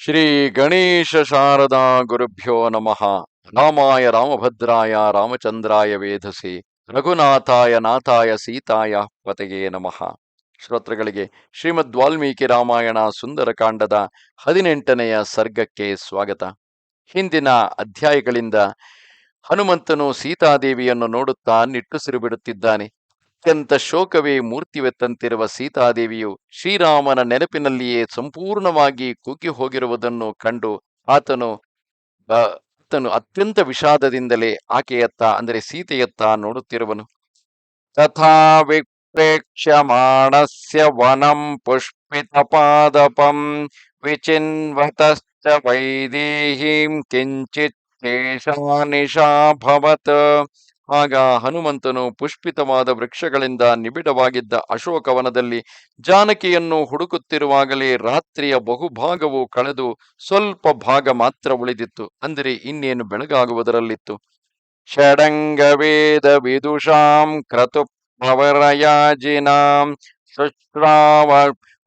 ಶ್ರೀ ಗಣೇಶ ಶಾರದಾ ಗುರುಭ್ಯೋ ನಮಃ. ರಾಮಾಯ ರಾಮಭದ್ರಾಯ, ರಾಮಚಂದ್ರಾಯ ವೇಧಸಿ ರಘುನಾಥಾಯ, ನಾಥಾಯ, ಸೀತಾಯ ಪತೆಯೇ ನಮಃ. ಶ್ರೋತೃಗಳಿಗೆ ಶ್ರೀಮದ್ ವಾಲ್ಮೀಕಿ ರಾಮಾಯಣ ಸುಂದರಕಾಂಡದ ಹದಿನೆಂಟನೆಯ ಸರ್ಗಕ್ಕೆ ಸ್ವಾಗತ. ಹಿಂದಿನ ಅಧ್ಯಾಯಗಳಿಂದ ಹನುಮಂತನು ಸೀತಾದೇವಿಯನ್ನು ನೋಡುತ್ತಾ ನಿಟ್ಟುಸಿರು ಬಿಡುತ್ತಿದ್ದಾನೆ. ಅತ್ಯಂತ ಶೋಕವೇ ಮೂರ್ತಿವೆತ್ತಂತಿರುವ ಸೀತಾದೇವಿಯು ಶ್ರೀರಾಮನ ನೆನಪಿನಲ್ಲಿಯೇ ಸಂಪೂರ್ಣವಾಗಿ ಕುಗ್ಗಿ ಹೋಗಿರುವುದನ್ನು ಕಂಡು ಆತನು ಆತನು ಅತ್ಯಂತ ವಿಷಾದದಿಂದಲೇ ಆಕೆಯತ್ತ, ಅಂದರೆ ಸೀತೆಯತ್ತ ನೋಡುತ್ತಿರುವನು. ತಥಾ ವಿಪ್ರೇಕ್ಷ್ಯಮಾಣಸ್ಯ ವನಂ ಪುಷ್ಪಿತ ಪಾದಪಂ ವಿಚಿನ್ವತಶ್ಚ ವೈದೇಹೀಂ ಕಿಂಚಿತ್ ಕೇಶಾನಿಶಾಭವತ್ ಆಗ ಹನುಮಂತನು ಪುಷ್ಪಿತವಾದ ವೃಕ್ಷಗಳಿಂದ ನಿಬಿಡವಾಗಿದ್ದ ಅಶೋಕವನದಲ್ಲಿ ಜಾನಕಿಯನ್ನು ಹುಡುಕುತ್ತಿರುವಾಗಲೇ ರಾತ್ರಿಯ ಬಹುಭಾಗವು ಕಳೆದು ಸ್ವಲ್ಪ ಭಾಗ ಮಾತ್ರ ಉಳಿದಿತ್ತು. ಅಂದರೆ ಇನ್ನೇನು ಬೆಳಗಾಗುವುದರಲ್ಲಿತ್ತು. ಷಡಂಗ ವೇದ ವಿದುಷಾಂ ಕ್ರತು ಶುಶ್ರಾವ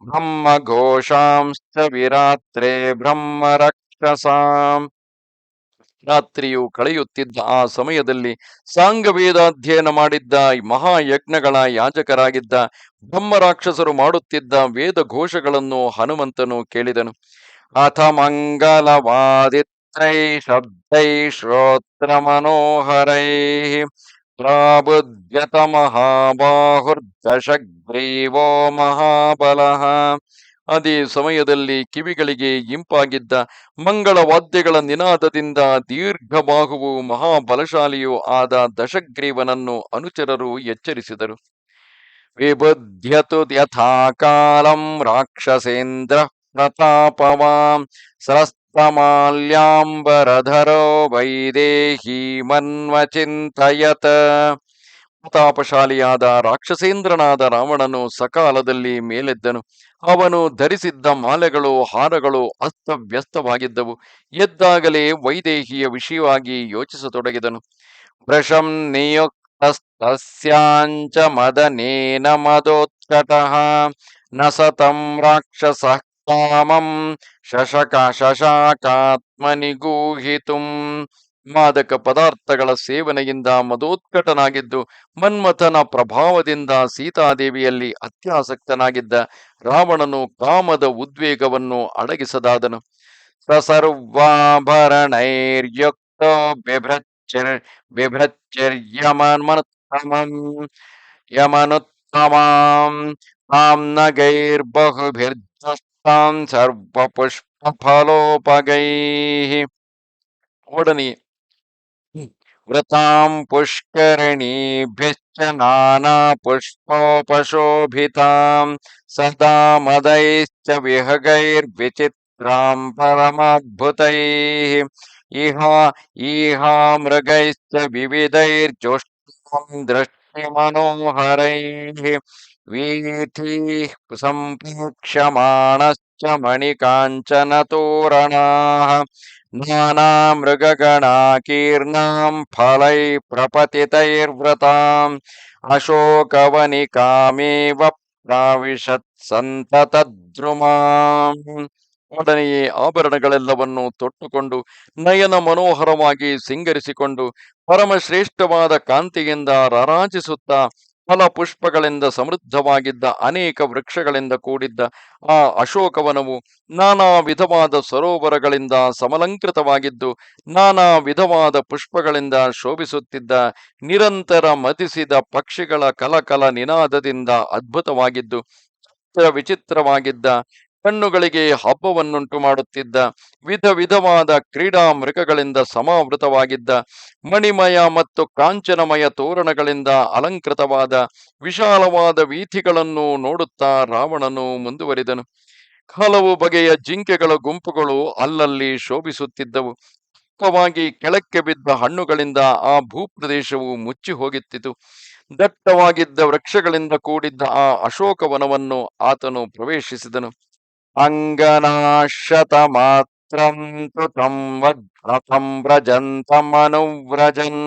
ಬ್ರಹ್ಮ ಘೋಷಾಂಶ್ಚ ವಿರಾತ್ರೇ ಬ್ರಹ್ಮ ರಕ್ಷಸಾಂ ರಾತ್ರಿಯು ಕಳೆಯುತ್ತಿದ್ದ ಆ ಸಮಯದಲ್ಲಿ ಸಾಂಗವೇದಾಧ್ಯಯನ ಮಾಡಿದ್ದ ಈ ಮಹಾಯಜ್ಞಗಳ ಯಾಜಕರಾಗಿದ್ದ ಬ್ರಹ್ಮರಾಕ್ಷಸರು ಮಾಡುತ್ತಿದ್ದ ವೇದ ಘೋಷಗಳನ್ನು ಹನುಮಂತನು ಕೇಳಿದನು. ಅಥ ಮಂಗಲವಾದಿತ್ರೈ ಶಬ್ದೈ ಶ್ರೋತ್ರ ಮನೋಹರೈ ಪ್ರಾಬುದ್ಯತ ಮಹಾಬಾಹುರ್ದಶಗ್ರೀವೋ ಮಹಾಬಲಃ ಅದೇ ಸಮಯದಲ್ಲಿ ಕಿವಿಗಳಿಗೆ ಇಂಪಾಗಿದ್ದ ಮಂಗಳ ವಾದ್ಯಗಳ ನಿನಾದದಿಂದ ದೀರ್ಘಬಾಹುವು ಮಹಾಬಲಶಾಲಿಯೂ ಆದ ದಶಗ್ರೀವನನ್ನು ಅನುಚರರು ಎಚ್ಚರಿಸಿದರು. ವಿಬುಧ್ಯತು ರಾಕ್ಷಸೇಂದ್ರ ಪ್ರತಾಪವಾಂ ಸರಸ್ತಮಾಲ್ಯಾಂಬರಧರೋ ವೈದೇಹಿ ಮನ್ವಚಿಂತಯತ. ಪ್ರತಾಪಶಾಲಿಯಾದ ರಾಕ್ಷಸೇಂದ್ರನಾದ ರಾವಣನು ಸಕಾಲದಲ್ಲಿ ಮೇಲೆದ್ದನು. ಅವನು ಧರಿಸಿದ್ದ ಮಾಲೆಗಳು, ಹಾರಗಳು ಅಸ್ತವ್ಯಸ್ತವಾಗಿದ್ದವು. ಎದ್ದಾಗಲೇ ವೈದೇಹಿಯ ವಿಷಯವಾಗಿ ಯೋಚಿಸತೊಡಗಿದನು. ವೃಷಂ ನಿಯುಕ್ತಸ್ಯಾಂ ಮದನೇನ ಮದೋತ್ಕಟಃ ನಸತಂ ಸತಂ ರಾಕ್ಷಸ ಕಾಮಂ ಶಶಕ ಶಶಾಕಾತ್ಮನಿಗೂಹಿತುಂ. ಮಾದಕ ಪದಾರ್ಥಗಳ ಸೇವನೆಯಿಂದ ಮದೋತ್ಕಟನಾಗಿದ್ದು ಮನ್ಮಥನ ಪ್ರಭಾವದಿಂದ ಸೀತಾದೇವಿಯಲ್ಲಿ ಅತ್ಯಾಸಕ್ತನಾಗಿದ್ದ ರಾವಣನು ಕಾಮದ ಉದ್ವೇಗವನ್ನು ಅಡಗಿಸದಾದನು. ಸಸರ್ವಾಭರಣೈರ್ಯುಕ್ತ ಬಿಭ್ರಚ್ಚಿರ್ ಬಿಭ್ರಚ್ಚಿರ್ಯಮನುತ್ತಮಂ ಯಮನುತ್ತಮಾಂ, ಯಮನುತ್ತಮಂ ಸರ್ವಪುಷ್ಪಫಲೋಪಗೈಃ ಒಡನೆ ವೃತಾಂ ಪುಷ್ಕರಿಣೀಭ್ಯಶ್ಚ वृथां पुष्किभ्य नापुष्पोपशोभिता सदा मदैश्च विहगैर्विचित्रां परमद्भुतैः। इहा ईहा मृगैश्च विविधैर्जुष्टां वीथी वीथीः सम्प्रेक्ष्यमाणश्च मणिकाञ्चनतोरणाः। ನಾನಾಮೃಗಗಣಾಕೀರ್ಣಾಂ ಫಲೈ ಪ್ರಪತೇತಯೇರ್ವ್ರತಾಂ ಅಶೋಕವನಿ ಕಾಮೇವ ಪ್ರಾವಿಶತ್ ಸಂತತದ್ರುಮಾಂ ಒಡನೆಯೇ ಆಭರಣಗಳೆಲ್ಲವನ್ನು ತೊಟ್ಟುಕೊಂಡು ನಯನ ಮನೋಹರವಾಗಿ ಸಿಂಗರಿಸಿಕೊಂಡು ಪರಮಶ್ರೇಷ್ಠವಾದ ಕಾಂತಿಯಿಂದ ರಾರಾಜಿಸುತ್ತಾ ಫಲ ಪುಷ್ಪಗಳಿಂದ ಸಮೃದ್ಧವಾಗಿದ್ದ, ಅನೇಕ ವೃಕ್ಷಗಳಿಂದ ಕೂಡಿದ್ದ ಆ ಅಶೋಕವನವು ನಾನಾ ವಿಧವಾದ ಸರೋವರಗಳಿಂದ ಸಮಲಂಕೃತವಾಗಿದ್ದು, ನಾನಾ ವಿಧವಾದ ಪುಷ್ಪಗಳಿಂದ ಶೋಭಿಸುತ್ತಿದ್ದ, ನಿರಂತರ ಮತಿಸಿದ ಪಕ್ಷಿಗಳ ಕಲಕಲ ನಿನಾದದಿಂದ ಅದ್ಭುತವಾಗಿದ್ದು ಚಿತ್ರ ವಿಚಿತ್ರವಾಗಿದ್ದ ಕಣ್ಣುಗಳಿಗೆ ಹಬ್ಬವನ್ನುಂಟು ಮಾಡುತ್ತಿದ್ದ ವಿಧ ವಿಧವಾದ ಕ್ರೀಡಾ ಮೃಗಗಳಿಂದ ಸಮಾವೃತವಾಗಿದ್ದ ಮಣಿಮಯ ಮತ್ತು ಕಾಂಚನಮಯ ತೋರಣಗಳಿಂದ ಅಲಂಕೃತವಾದ ವಿಶಾಲವಾದ ವೀಥಿಗಳನ್ನು ನೋಡುತ್ತಾ ರಾವಣನು ಮುಂದುವರಿದನು. ಹಲವು ಬಗೆಯ ಜಿಂಕೆಗಳ ಗುಂಪುಗಳು ಅಲ್ಲಲ್ಲಿ ಶೋಭಿಸುತ್ತಿದ್ದವು. ದಟ್ಟವಾಗಿ ಕೆಳಕ್ಕೆ ಬಿದ್ದ ಹಣ್ಣುಗಳಿಂದ ಆ ಭೂಪ್ರದೇಶವು ಮುಚ್ಚಿ ಹೋಗುತ್ತಿತು. ದಟ್ಟವಾಗಿದ್ದ ವೃಕ್ಷಗಳಿಂದ ಕೂಡಿದ್ದ ಆ ಅಶೋಕವನವನ್ನು ಆತನು ಪ್ರವೇಶಿಸಿದನು. ಅಂಗನಾಶತ ತು ತಂ ವದ್ರಥಂ ವ್ರಜಂತಮನುವ್ರಜನ್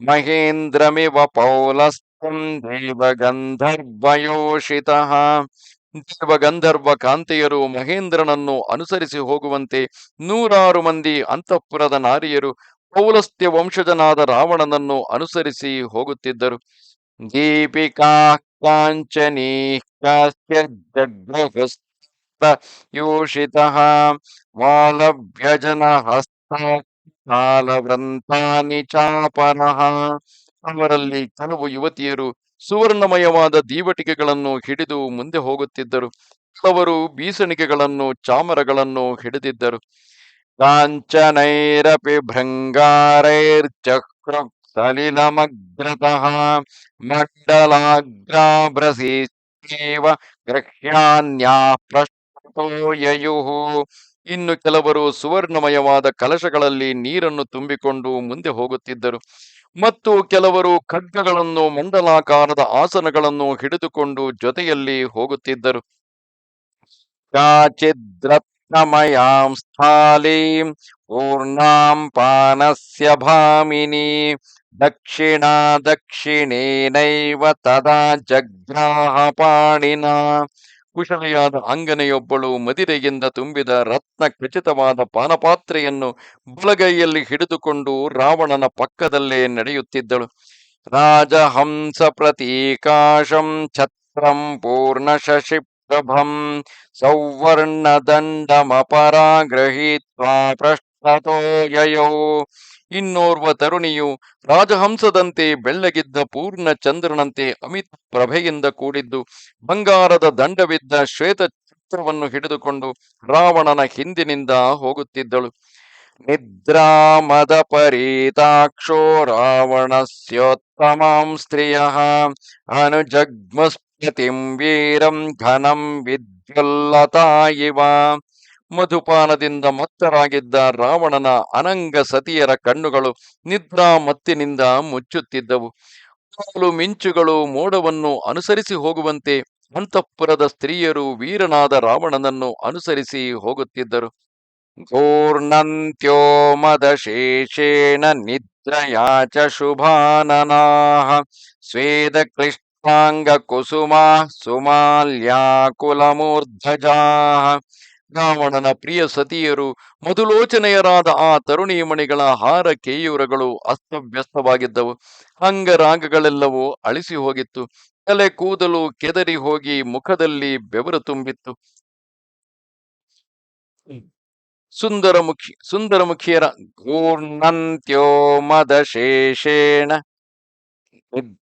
ಮಹೇಂದ್ರಮಿವ ಪೌಲಸ್ತಂ ದೇವಗಂಧರ್ವಯೋಷಿತಃ ದೇವಗಂಧರ್ವ ಕಾಂತೆಯರು ಮಹೇಂದ್ರನನ್ನು ಅನುಸರಿಸಿ ಹೋಗುವಂತೆ ನೂರಾರು ಮಂದಿ ಅಂತಃಪುರದ ನಾರಿಯರು ಪೌಲಸ್ತ್ಯ ವಂಶಜನಾದ ರಾವಣನನ್ನು ಅನುಸರಿಸಿ ಹೋಗುತ್ತಿದ್ದರು. ದೀಪಿಕಾ ಕಾಂಚನೀ ಯೋಷಿತಃ ಮಾಲವ್ಯಜನ ಹಸ್ತಕಾಲವೃಂತಾನಿ ಚಾಪನಃ ಅವರಲ್ಲಿ ಕೆಲವು ಯುವತಿಯರು ಸುವರ್ಣಮಯವಾದ ದೀವಟಿಕೆಗಳನ್ನು ಹಿಡಿದು ಮುಂದೆ ಹೋಗುತ್ತಿದ್ದರು. ಕೆಲವರು ಬೀಸಣಿಗೆಗಳನ್ನು ಚಾಮರಗಳನ್ನು ಹಿಡಿದಿದ್ದರು. ಕಾಂಚನೈರಪಿ ಭೃಂಗಾರೈರ್ಚಕ್ರ ಸಲಿಲಮಗ್ರತಃ ಮಂಡಲಾಗ್ರಾಭ್ರಸೀವ ಗೃಹ್ಯಾನ್ಯಾ ಪ್ರಶ್ ಇನ್ನು ಕೆಲವರು ಸುವರ್ಣಮಯವಾದ ಕಲಶಗಳಲ್ಲಿ ನೀರನ್ನು ತುಂಬಿಕೊಂಡು ಮುಂದೆ ಹೋಗುತ್ತಿದ್ದರು. ಮತ್ತು ಕೆಲವರು ಖಡ್ಗಗಳನ್ನು ಮಂಡಲಾಕಾರದ ಆಸನಗಳನ್ನು ಹಿಡಿದುಕೊಂಡು ಜೊತೆಯಲ್ಲಿ ಹೋಗುತ್ತಿದ್ದರು. ಕಾಚಿದ್ರತ್ನಮಯಾಂ ಸ್ಥಾಲೀಂ ಪೂರ್ಣಾಂ ಪಾನಸ್ಯ ಭಾಮಿನಿ ದಕ್ಷಿಣ ದಕ್ಷಿಣೇನೈವ ತದಾ ಜಗ್ರಾಹ ಪಾಣಿನ ಕುಶಲೆಯಾದ ಅಂಗನೆಯೊಬ್ಬಳು ಮದಿರೆಯಿಂದ ತುಂಬಿದ ರತ್ನ ಖಚಿತವಾದ ಪಾನಪಾತ್ರೆಯನ್ನು ಬಲಗೈಯಲ್ಲಿ ಹಿಡಿದುಕೊಂಡು ರಾವಣನ ಪಕ್ಕದಲ್ಲೇ ನಡೆಯುತ್ತಿದ್ದಳು. ರಾಜಹಂಸ ಪ್ರತೀಕಾಶಂ ಛತ್ರಂ ಪೂರ್ಣ ಶಶಿಪ್ರಭಂ ಸೌವರ್ಣದಂಡಮಪರಾಗೃಹೀತ್ವಾ ಪೃಷ್ಠತೋ ಯಯೌ. ಇನ್ನೋರ್ವ ತರುಣಿಯು ರಾಜಹಂಸದಂತೆ ಬೆಳ್ಳಗಿದ್ದ ಪೂರ್ಣ ಚಂದ್ರನಂತೆ ಅಮಿತ್ ಪ್ರಭೆಯಿಂದ ಕೂಡಿದ್ದು ಬಂಗಾರದ ದಂಡವಿದ್ದ ಶ್ವೇತ ಛತ್ರವನ್ನು ಹಿಡಿದುಕೊಂಡು ರಾವಣನ ಹಿಂದಿನಿಂದ ಹೋಗುತ್ತಿದ್ದಳು. ನಿದ್ರಾಮದ ಪರೀತಾಕ್ಷೋ ರಾವಣಸ್ಯೋತ್ತಮಾಂ ಸ್ತ್ರಿಯ ಅನುಜಗ್ಮಸ್ಪತಿಂ ವೀರಂ ಘನಂ ವಿದ್ಯುಲ್ಲತಾ ಮಧುಪಾನದಿಂದ ಮತ್ತರಾಗಿದ್ದ ರಾವಣನ ಅನಂಗ ಸತಿಯರ ಕಣ್ಣುಗಳು ನಿದ್ರಾ ಮತ್ತಿನಿಂದ ಮುಚ್ಚುತ್ತಿದ್ದವು. ಕಾಲು ಮಿಂಚುಗಳು ಮೋಡವನ್ನು ಅನುಸರಿಸಿ ಹೋಗುವಂತೆ ಅಂತಃಪುರದ ಸ್ತ್ರೀಯರು ವೀರನಾದ ರಾವಣನನ್ನು ಅನುಸರಿಸಿ ಹೋಗುತ್ತಿದ್ದರು. ಘೋರ್ಣಂತ್ಯೋ ಮದಶೇಷೇಣ ನಿದ್ರಯಾಚ ಚ ಶುಭಾನನಾಃ ಸ್ವೇದ ಕೃಷ್ಣಾಂಗ ಕುಸುಮಾ ಸುಮಾಲ್ಯಾಕುಲಮೂರ್ಧಜಾಃ ರಾವಣನ ಪ್ರಿಯ ಸತಿಯರು, ಮಧುಲೋಚನೆಯರಾದ ಆ ತರುಣಿಮಣಿಗಳ ಹಾರ ಕೇಯೂರಗಳು ಅಸ್ತವ್ಯಸ್ತವಾಗಿದ್ದವು. ಅಂಗರಾಗಗಳೆಲ್ಲವೂ ಅಳಿಸಿ ಹೋಗಿತ್ತು. ತಲೆ ಕೂದಲು ಕೆದರಿ ಹೋಗಿ ಮುಖದಲ್ಲಿ ಬೆವರು ತುಂಬಿತ್ತು. ಸುಂದರ ಮುಖಿ ಸುಂದರ ಮುಖಿಯರ ಘೂರ್ಣಂತ್ಯೋ ಮದಶೇಷೇಣ ನಿದ್-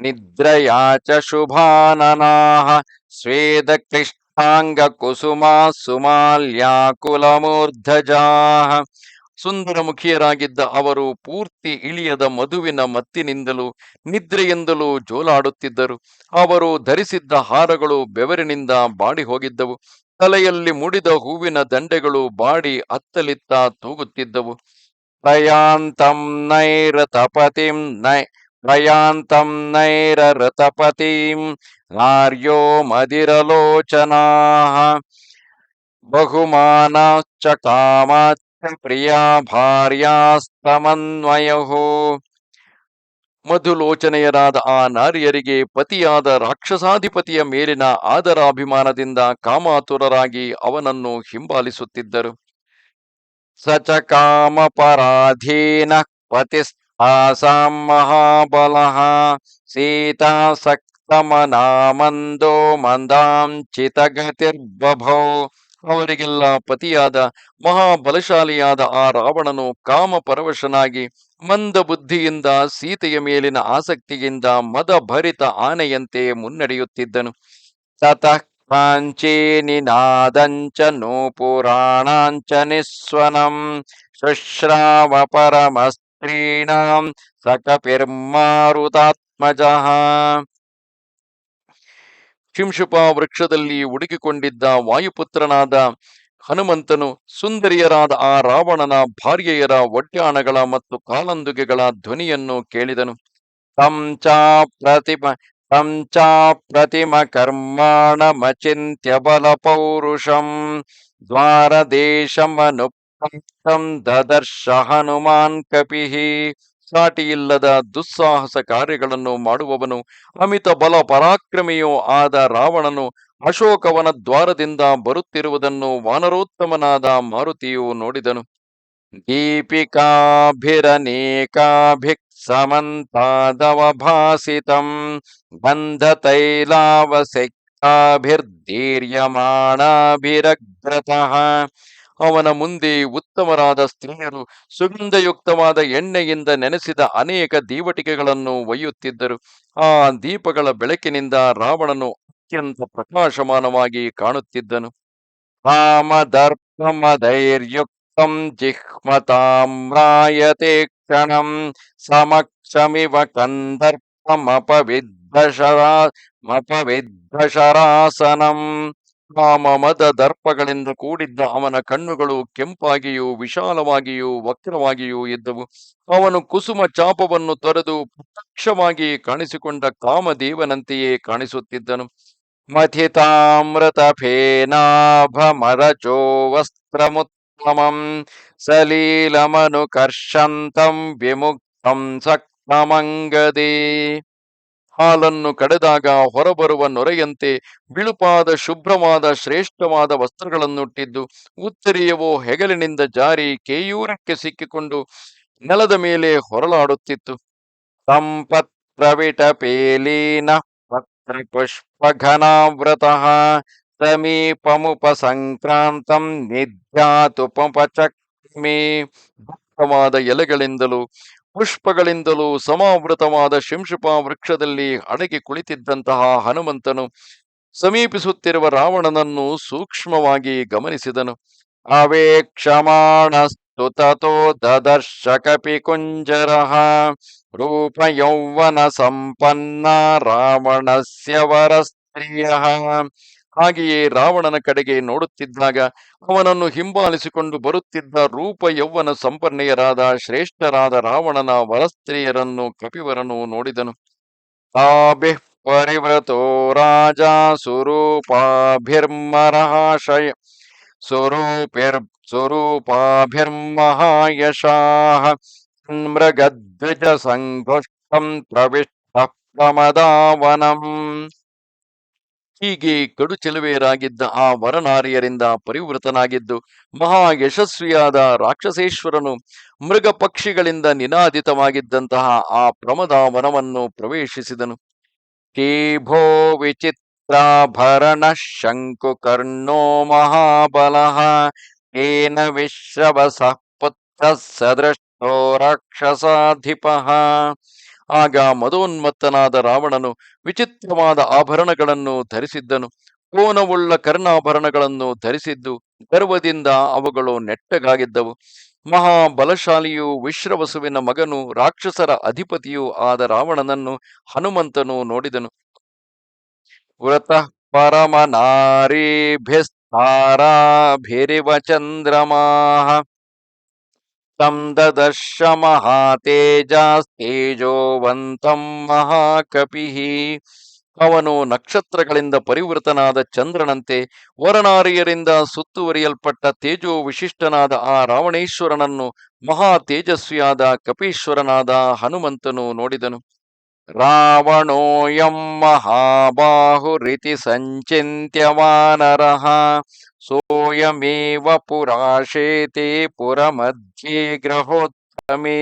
ನಿದ್ರಯಾ ಚ ಶುಭಾನನಾಃ ಸ್ವೇದ ಕೃಷ್ಣಾಂಗ ಕುಸುಮಾ ಸುಮಾಲ್ಯಾಕುಲಮೂರ್ಧಜಾಃ ಸುಂದರ ಮುಖಿಯರಾಗಿದ್ದ ಅವರು ಪೂರ್ತಿ ಇಳಿಯದ ಮಧುವಿನ ಮತ್ತಿನಿಂದಲೂ, ನಿದ್ರೆಯಿಂದಲೂ ಜೋಲಾಡುತ್ತಿದ್ದರು. ಅವರು ಧರಿಸಿದ್ದ ಹಾರಗಳು ಬೆವರಿನಿಂದ ಬಾಡಿ ಹೋಗಿದ್ದವು ತಲೆಯಲ್ಲಿ ಮುಡಿದ ಹೂವಿನ ದಂಡೆಗಳು ಬಾಡಿ ಅತ್ತಲಿತ್ತ ತೂಗುತ್ತಿದ್ದವು. ಪ್ರಯಾಂತಂ ನೈರತಪತಿಂ ನೈ, ಪ್ರಯಾಂತಂ ನೈರರತಪತಿಂ ನಾರ್ಯೋ ಮದಿರಲೋಚನಾ ಬಹುಮಾನಾಶ್ಚ ಕಾಮಾಶ್ಚ ಪ್ರಿಯಾ ಭಾರ್ಯಾಸ್ತಮನ್ವಯಃ ಮಧುಲೋಚನೆಯರಾದ ಆ ನಾರಿಯರಿಗೆ ಪತಿಯಾದ ರಾಕ್ಷಸಾಧಿಪತಿಯ ಮೇಲಿನ ಆದರಾಭಿಮಾನದಿಂದ ಕಾಮಾತುರರಾಗಿ ಅವನನ್ನು ಹಿಂಬಾಲಿಸುತ್ತಿದ್ದರು. ಸ ಚ ಪತಿ ಆಸಾಂ ಮಹಾಬಲ ಸೀತಾ ಸಕ್ತಮನಾಮಂದೋ ಮಂದಾಂಚಿತಗತಿರ್ಬಭೋ ಅವರಿಗೆಲ್ಲ ಪತಿಯಾದ ಮಹಾಬಲಶಾಲಿಯಾದ ಆ ರಾವಣನು ಕಾಮಪರವಶನಾಗಿ ಮಂದ ಬುದ್ಧಿಯಿಂದ ಸೀತೆಯ ಮೇಲಿನ ಆಸಕ್ತಿಯಿಂದ ಮದಭರಿತ ಆನೆಯಂತೆ ಮುನ್ನಡೆಯುತ್ತಿದ್ದನು. ತತಃ ನೋ ಪುರಾಣಾಂಚ ನಿಸ್ವನಂ. ಶುಶ್ರಾವ ಪರಮಸ್ತ್ರೀಣಾಂ. ಸಕಪಿರ್ಮಾರುತಾತ್ಮಜಃ. ಶಿಂಶುಪಾ ವೃಕ್ಷದಲ್ಲಿ ಹುಡುಕಿಕೊಂಡಿದ್ದ ವಾಯುಪುತ್ರನಾದ ಹನುಮಂತನು ಸುಂದರಿಯರಾದ ಆ ರಾವಣನ ಭಾರ್ಯೆಯರ ಒಡ್ಡಾಣಗಳ ಮತ್ತು ಕಾಲಂದುಗೆಗಳ ಧ್ವನಿಯನ್ನು ಕೇಳಿದನು. ತಂಚಾ ಪ್ರತಿಮ ತಂಚಾ ಪ್ರತಿಮ ಕರ್ಮಾಣಮಚಿಂತ್ಯ ಬಲ ಪೌರುಷಂ ದ್ವಾರದೇಶಮನುಪ್ರಾಪ್ತಂ ದದರ್ಶ ಹನುಮಾನ್ ಕಪಿಃ. ಸಾಟಿಯಿಲ್ಲದ ದುಸ್ಸಾಹಸ ಕಾರ್ಯಗಳನ್ನು ಮಾಡುವವನು ಅಮಿತ ಬಲ ಪರಾಕ್ರಮಿಯೂ ಆದ ರಾವಣನು ಅಶೋಕವನ ದ್ವಾರದಿಂದ ಬರುತ್ತಿರುವುದನ್ನು ವಾನರೋತ್ತಮನಾದ ಮಾರುತಿಯು ನೋಡಿದನು. ದೀಪಿಕಾಭಿರನೇಕಾಭಿಕ್ ಬಂಧ ಗಂಧತೈಲಾವಸೆಕ್ಕಾಭಿರ್ದೀರ್ಯಮಾಣಾಭಿರಗ್ರತಃ ಅವನ ಮುಂದೆ ಉತ್ತಮರಾದ ಸ್ತ್ರೀಯರು ಸುಗಂಧಯುಕ್ತವಾದ ಎಣ್ಣೆಯಿಂದ ನೆನೆಸಿದ ಅನೇಕ ದೀವಟಿಕೆಗಳನ್ನು ಒಯ್ಯುತ್ತಿದ್ದರು. ಆ ದೀಪಗಳ ಬೆಳಕಿನಿಂದ ರಾವಣನು ಅತ್ಯಂತ ಪ್ರಕಾಶಮಾನವಾಗಿ ಕಾಣುತ್ತಿದ್ದನು. ಕಾಮದರ್ಪಮಧೈರ್ಯುಕ್ತಂ ಜಿಹ್ಮತಾಮ್ರಾಯತೆ ಕ್ಷಣಂ ಸಮಕ್ಷಮಿವ ಕಂದರ್ಪಮಪವಿದ್ಧಶರಾ, ಮಪವಿದ್ಧಶರಾಸನಂ. ಕಾಮ ಮದ ದರ್ಪಗಳಿಂದ ಕೂಡಿದ್ದ ಅವನ ಕಣ್ಣುಗಳು ಕೆಂಪಾಗಿಯೂ, ವಿಶಾಲವಾಗಿಯೂ, ವಕ್ರವಾಗಿಯೂ ಇದ್ದವು. ಅವನು ಕುಸುಮ ಚಾಪವನ್ನು ತೊರೆದು ಪ್ರತ್ಯಕ್ಷವಾಗಿ ಕಾಣಿಸಿಕೊಂಡ ಕಾಮದೇವನಂತೆಯೇ ಕಾಣಿಸುತ್ತಿದ್ದನು. ಮಥಿತಾಮೃತಫೇನಾಭಮರಚೋ ವಸ್ತ್ರಮುತ್ತಮಂ ಸಲೀಲಮನುಕರ್ಷಂತಂ ವಿಮುಕ್ತಂ ಸಕ್ತಮಂಗದೇ. ಹಾಲನ್ನು ಕಡೆದಾಗ ಹೊರಬರುವ ನೊರೆಯಂತೆ ಬಿಳುಪಾದ, ಶುಭ್ರವಾದ, ಶ್ರೇಷ್ಠವಾದ ವಸ್ತ್ರಗಳನ್ನುಟ್ಟಿದ್ದು, ಉತ್ತರಿಯವೋ ಹೆಗಲಿನಿಂದ ಜಾರಿ ಕೇಯೂರಕ್ಕೆ ಸಿಕ್ಕಿಕೊಂಡು ನೆಲದ ಮೇಲೆ ಹೊರಳಾಡುತ್ತಿತ್ತು ಸಂಪತ್ಪ್ರವಿಟಪೇಲೀನ ಪತ್ರಪುಷ್ಪಘನಾವ್ರತಃ ಸಮೀಪಮುಪಸಂಕ್ರಾಂತಂ ನಿಧ್ಯಾತುಪಚಕ್ಮೇ ಭಕ್ತವಾದ ಎಲೆಗಳಿಂದಲೂ ಪುಷ್ಪಗಳಿಂದಲೂ ಸಮಾವೃತವಾದ ಶಿಂಶುಪ ವೃಕ್ಷದಲ್ಲಿ ಅಡಗಿ ಕುಳಿತಿದ್ದಂತಹ ಹನುಮಂತನು ಸಮೀಪಿಸುತ್ತಿರುವ ರಾವಣನನ್ನು ಸೂಕ್ಷ್ಮವಾಗಿ ಗಮನಿಸಿದನು. ಅವೇಕ್ಷಮಾಣಸ್ತು ತಥೋ ದದರ್ಶ ಕಪಿಕುಂಜರಃ ರೂಪ ಯೌವನ ಸಂಪನ್ನ ರಾವಣಸ್ಯ ವರಸ್ತ್ರೀಯ ಹಾಗೆಯೇ ರಾವಣನ ಕಡೆಗೆ ನೋಡುತ್ತಿದ್ದಾಗ ಅವನನ್ನು ಹಿಂಬಾಲಿಸಿಕೊಂಡು ಬರುತ್ತಿದ್ದ ರೂಪ ಯೌವನ ಸಂಪನ್ನೆಯರಾದ ಶ್ರೇಷ್ಠರಾದ ರಾವಣನ ವರಸ್ತ್ರೀಯರನ್ನು ಕಪಿವರನು ನೋಡಿದನು. ತಾಭಿ ಪರಿವ್ರತೋ ರಾಜ ಸ್ವರೂಪಾಭಿರ್ಮರಹಾಶಯ ಸ್ವರೂಪಿರ್ ಮೃಗದ್ವಿಜ ಸಂಘುಷ್ಟಂ ಪ್ರವಿಷ್ಟ ಪ್ರಮದಾವನಂ. ಹೀಗೆ ಕಡು ಚೆಲುವೆಯರಾಗಿದ್ದ ಆ ವರನಾರಿಯರಿಂದ ಪರಿವೃತನಾಗಿದ್ದು ಮಹಾ ಯಶಸ್ವಿಯಾದ ರಾಕ್ಷಸೇಶ್ವರನು ಮೃಗ ಪಕ್ಷಿಗಳಿಂದ ನಿನಾದಿತವಾಗಿದ್ದಂತಹ ಆ ಪ್ರಮದ ವನವನ್ನು ಪ್ರವೇಶಿಸಿದನು ಕೇಭೋ ವಿಚಿತ್ರಾಭರಣ ಶಂಕುಕರ್ಣೋ ಮಹಾಬಲಃ, ಏನ ವಿಶ್ರವಸ ಪುತ್ರ ಸದೃಷ್ಟೋ ರಾಕ್ಷಸಾಧಿಪಃ. ಆಗ ಮದೋನ್ಮತ್ತನಾದ ರಾವಣನು ವಿಚಿತ್ರವಾದ ಆಭರಣಗಳನ್ನು ಧರಿಸಿದ್ದನು. ಕೋನವುಳ್ಳ ಕರ್ಣಾಭರಣಗಳನ್ನು ಧರಿಸಿದ್ದು ಗರ್ವದಿಂದ ಅವುಗಳು ನೆಟ್ಟಗಾಗಿದ್ದವು. ಮಹಾಬಲಶಾಲಿಯು ವಿಶ್ರವಸುವಿನ ಮಗನು ರಾಕ್ಷಸರ ಅಧಿಪತಿಯೂ ಆದ ರಾವಣನನ್ನು ಹನುಮಂತನು ನೋಡಿದನು. ವ್ರತ ಪರಮ ನಾರೀಭಿಸ್ತಾರಾಭಿರಿವ ಚಂದ್ರಮಾಹ ತಂ ದದರ್ಶ ಮಹಾತೇಜಾಸ್ತೇಜೋವಂತಂ ಮಹಾಕಪಿಃ ಅವನು ನಕ್ಷತ್ರಗಳಿಂದ ಪರಿವೃತನಾದ ಚಂದ್ರನಂತೆ ವರನಾರಿಯರಿಂದ ಸುತ್ತುವರಿಯಲ್ಪಟ್ಟ ತೇಜೋ ವಿಶಿಷ್ಟನಾದ ಆ ರಾವಣೇಶ್ವರನನ್ನು ಮಹಾ ತೇಜಸ್ವಿಯಾದ ಕಪೀಶ್ವರನಾದ ಹನುಮಂತನು ನೋಡಿದನು. ರಾವಣೋಯಂ ಮಹಾಬಾಹುರಿತಿ ಸಂಚಿತ್ಯ ಸೋಯಮೇವ ಪುರಾಶೇತೆ ಪುರಮಧ್ಯೆ ಗ್ರಹೋತ್ತಮೇ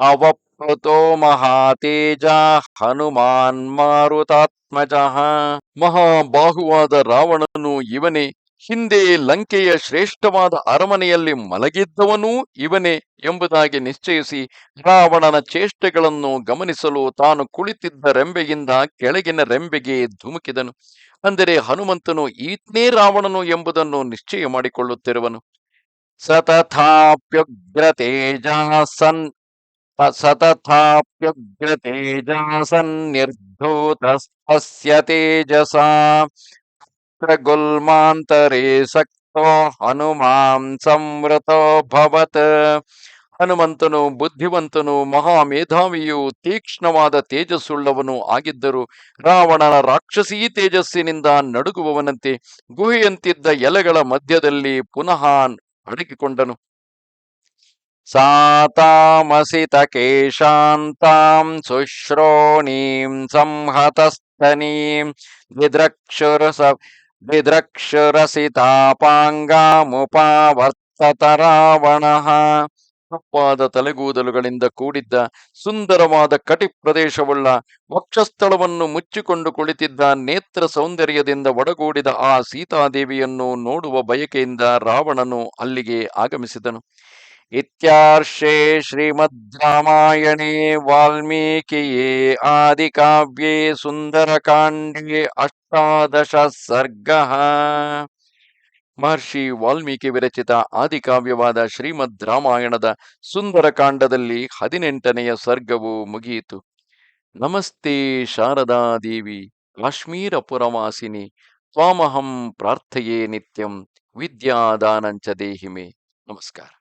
ಅವಪ್ಲುತೋ ಮಹಾತೇಜ ಹನುಮಾನ್ ಮಾರುತಾತ್ಮಜಃ ಮಹಾಬಾಹುವಾದ ರಾವಣನು ಇವನೇ ಹಿಂದೆ ಲಂಕೆಯ ಶ್ರೇಷ್ಠವಾದ ಅರಮನೆಯಲ್ಲಿ ಮಲಗಿದ್ದವನೂ ಇವನೇ ಎಂಬುದಾಗಿ ನಿಶ್ಚಯಿಸಿ ರಾವಣನ ಚೇಷ್ಟೆಗಳನ್ನು ಗಮನಿಸಲು ತಾನು ಕುಳಿತಿದ್ದ ರೆಂಬೆಯಿಂದ ಕೆಳಗಿನ ರೆಂಬೆಗೆ ಧುಮುಕಿದನು. ಅಂದರೆ ಹನುಮಂತನು ಈತನೇ ರಾವಣನು ಎಂಬುದನ್ನು ನಿಶ್ಚಯ ಮಾಡಿಕೊಳ್ಳುತ್ತಿರುವನು. ಸತಥಾಪ್ಯುಗ್ರತೇಜಾಸನ್ ಸತಥಾಪ್ಯುಗ್ರತೇಜಾಸನ್ನಿರ್ಧೂತಸ್ತಸ್ಯ ತೇಜಸಾ ಗುಲ್ಮಾಂತರೇ ಸಕ್ತೋ ಹನುಮಾನ್ ಸಂವೃತೋಭವತ್ ಹನುಮಂತನು, ಬುದ್ಧಿವಂತನು, ಮಹಾಮೇಧಾವಿಯು ತೀಕ್ಷ್ಣವಾದ ತೇಜಸ್ಸುಳ್ಳವನು ಆಗಿದ್ದರು. ರಾವಣನ ರಾಕ್ಷಸೀ ತೇಜಸ್ಸಿನಿಂದ ನಡುಗುವವನಂತೆ ಗುಹೆಯಂತಿದ್ದ ಎಲೆಗಳ ಮಧ್ಯದಲ್ಲಿ ಪುನಃ ಅಡಗಿಕೊಂಡನು. ಸಾತಾಮಸಿತ ಕೇಶಾಂತಾಂ ಶುಶ್ರೋಣೀಂ ಸಂಹತಸ್ತನೀಂ ವೇಷ್ಟನೀಂ ದಿದ್ರಕ್ಷುರಸ ದಿದ್ರಕ್ಷುರಸಿತಾಪಾಂಗಾಮುಪಾವರ್ತತ ರಾವಣಃ ಕಪ್ಪಾದ ತಲೆಗೂದಲುಗಳಿಂದ ಕೂಡಿದ್ದ ಸುಂದರವಾದ ಕಟಿ ಪ್ರದೇಶವುಳ್ಳ ವಕ್ಷಸ್ಥಳವನ್ನು ಮುಚ್ಚಿಕೊಂಡು ಕುಳಿತಿದ್ದ ನೇತ್ರ ಸೌಂದರ್ಯದಿಂದ ಒಡಗೂಡಿದ ಆ ಸೀತಾದೇವಿಯನ್ನು ನೋಡುವ ಬಯಕೆಯಿಂದ ರಾವಣನು ಅಲ್ಲಿಗೆ ಆಗಮಿಸಿದನು. ಇತ್ಯಾರ್ಷೇ ಶ್ರೀಮದ್ ರಾಮಾಯಣೇ ವಾಲ್ಮೀಕಿಯೇ ಆದಿಕಾವ್ಯೇ ಸುಂದರಕಾಂಡೇ ಅಷ್ಟಾದಶ ಸರ್ಗಃ. ಮಹರ್ಷಿ ವಾಲ್ಮೀಕಿ ವಿರಚಿತ ಆದಿಕಾವ್ಯವಾದ ಶ್ರೀಮದ್ ರಾಮಾಯಣದ ಸುಂದರಕಾಂಡದಲ್ಲಿ ಹದಿನೆಂಟನೆಯ ಸರ್ಗವು ಮುಗಿಯಿತು. ನಮಸ್ತೆ ಶಾರದಾ ದೇವಿ ಕಾಶ್ಮೀರ ಪುರವಾಸಿನಿ ತ್ವಾಮಹಂ ಪ್ರಾರ್ಥೆಯೇ ನಿತ್ಯಂ, ವಿದ್ಯಾದಾನಂಚ ದೇಹಿಮೆ. ನಮಸ್ಕಾರ.